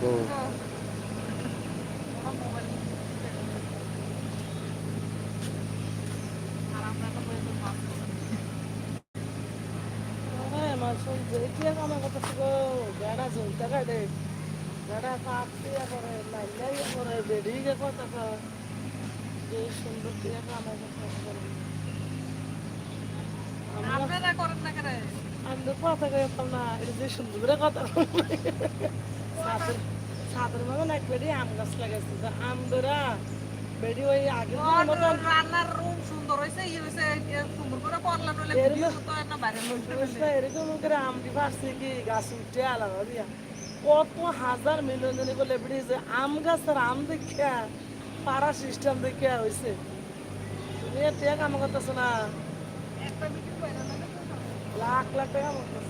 করে আপনারা করেন না কেন? আমি কথা কথা মতন এক বেড়ি আম গাছ লাগাইছে তো আম ধরা। বেড়ি ওই আগে মতন রান্নার রুম সুন্দর হয়েছে ইয়ে হয়েছে সুন্দর করে এরকম করে আম দি পারছে কি গাছ উঠে আলাদা দিয়া। কত হাজার মিলিয়ন জনে বলে বেড়িয়েছে আম গাছের আম দেখিয়া পাড়া সিস্টেম দেখিয়া হয়েছে তুমি টেক আম করতেছো না। লাখ লাখ টাকা করতেছে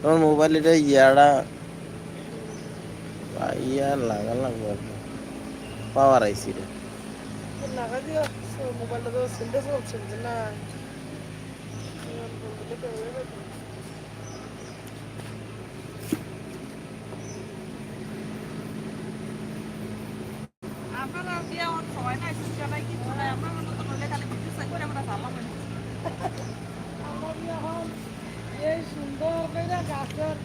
তোমার মোবাইল এটা ইয়ারা ইয়ার লাগাল লাগবে। পাওয়ার আইসি রে। লাগা দিও মোবাইলটা তো সিনটা চলছে না? আমার সুন্দর করে গাছের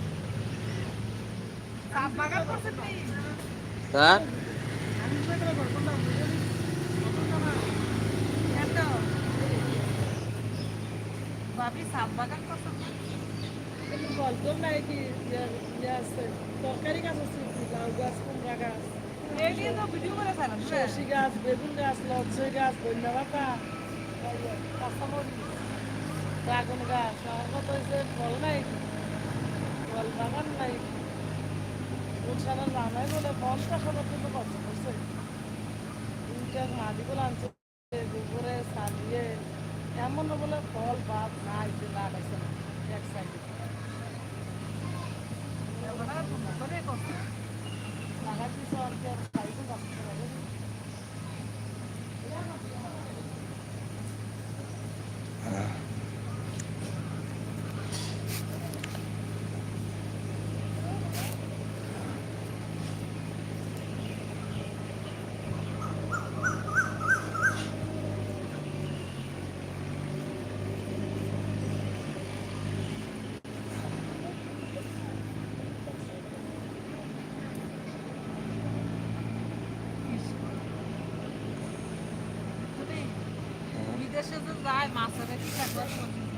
বাগান করছেন কি কার আমি তো এখানে ঘর করলাম এত ভাবি সাত বাগান কিন্তু গল্প নাই কি আছে তরকারি গাছ আছে লাউ গাছ কুমড়া গাছ সরষি গাছ, বেগুন গাছ লচ্ছই গাছ ধনিয়া পাতা কাঁচামরিচ ড্রাগন গাছ আমার কথা হয়েছে, ফল নাই, ফল বাগান নাই। গুলশানের নামে বলে পঞ্চাশ হাজার কিন্তু খরচ করছে তিনটা মাটিগুলো আনছে, গোবরে সারিয়ে এমন বলে ফল, ভাত নাই যে লাগাইছে না, এক সাইডে। লাগাইছে আর কি আর সাইডে যাচ্ছে না বিদেশে যে যায় মাছের